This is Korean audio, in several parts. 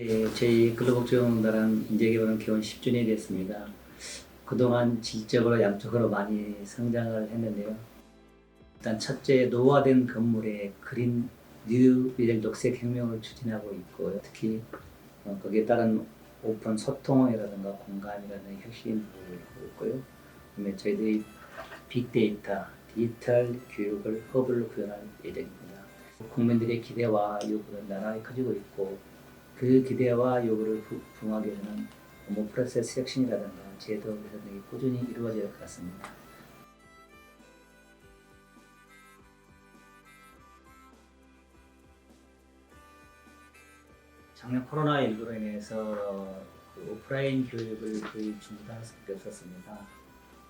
예, 저희 근로복지원단은 인재개발은 개원 10주년이 됐습니다. 그동안 질적으로 양적으로 많이 성장을 했는데요. 일단 첫째 노화된 건물에 그린 뉴 미래 녹색 혁명을 추진하고 있고 특히 어, 거기에 따른 오픈 소통이라든가 공감이라는 혁신 부분을 하고 있고요. 그다음에 저희들이 빅데이터, 디지털 교육을 허브로 구현할 예정입니다. 국민들의 기대와 요구는 나날이 커지고 있고 그 기대와 요구를 부- 부응하기 위해서는 업무 프로세스 혁신이라든가 제도 개선 등이 꾸준히 이루어져야 할 것 같습니다. 작년 코로나19로 인해서 그 오프라인 교육을 거의 중단할 수밖에 없었습니다.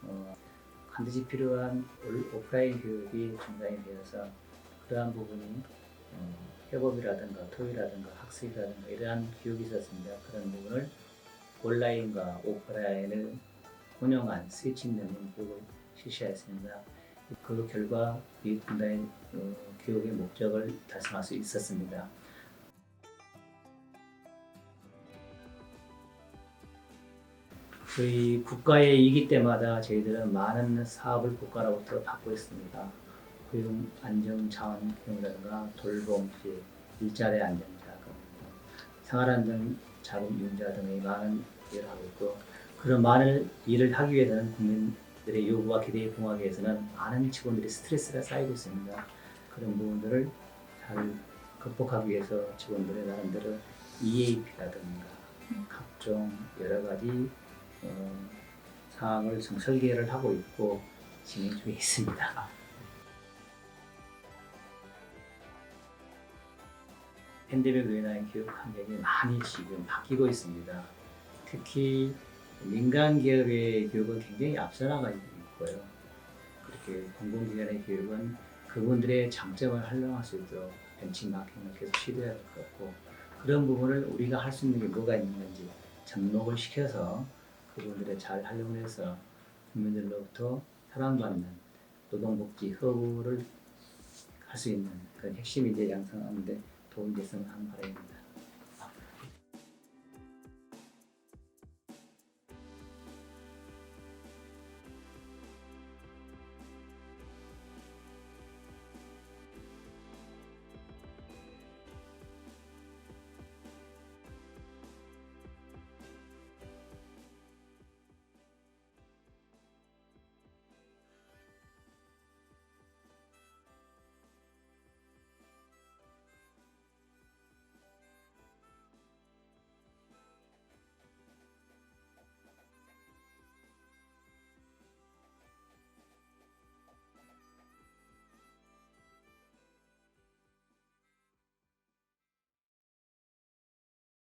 어, 반드시 필요한 올- 오프라인 교육이 중단이 되어서 그러한 부분이 어, 협업이라든가 토의라든가 학습이라든가 이러한 교육이 있었습니다. 그런 부분을 온라인과 오프라인을 혼용한 스위칭 러닝 교육을 실시하였습니다. 그 결과 이 분야의 어, 교육의 목적을 달성할 수 있었습니다. 저희 국가의 이기 때마다 저희들은 많은 사업을 국가로부터 받고 있습니다. 고용 안정 자원 교육이라든가 돌봄지, 일자리 안정 자금, 생활 안정 자금 융자 등의 많은 일을 하고 있고 그런 많은 일을 하기 위해서는 국민들의 요구와 기대에 부응하기 위해서는 많은 직원들이 스트레스가 쌓이고 있습니다. 그런 부분들을 잘 극복하기 위해서 직원들의 나름대로 EAP라든가 각종 여러 가지 어, 사항을 지금 설계를 하고 있고 진행 중에 있습니다. 팬데믹으로 인한 교육 환경이 많이 지금 바뀌고 있습니다. 특히 민간 기업의 교육은 굉장히 앞서 나가 있고요. 그렇게 공공기관의 교육은 그분들의 장점을 활용할 수 있도록 벤치마킹을 계속 시도해야 될 것 같고 그런 부분을 우리가 할 수 있는 게 뭐가 있는 건지 접목을 시켜서 그분들의 잘 활용을 해서 국민들로부터 사랑받는 노동복지 허브를 할 수 있는 그런 핵심 인재 양성하는데 도움이 됐으면 하는 바람입니다.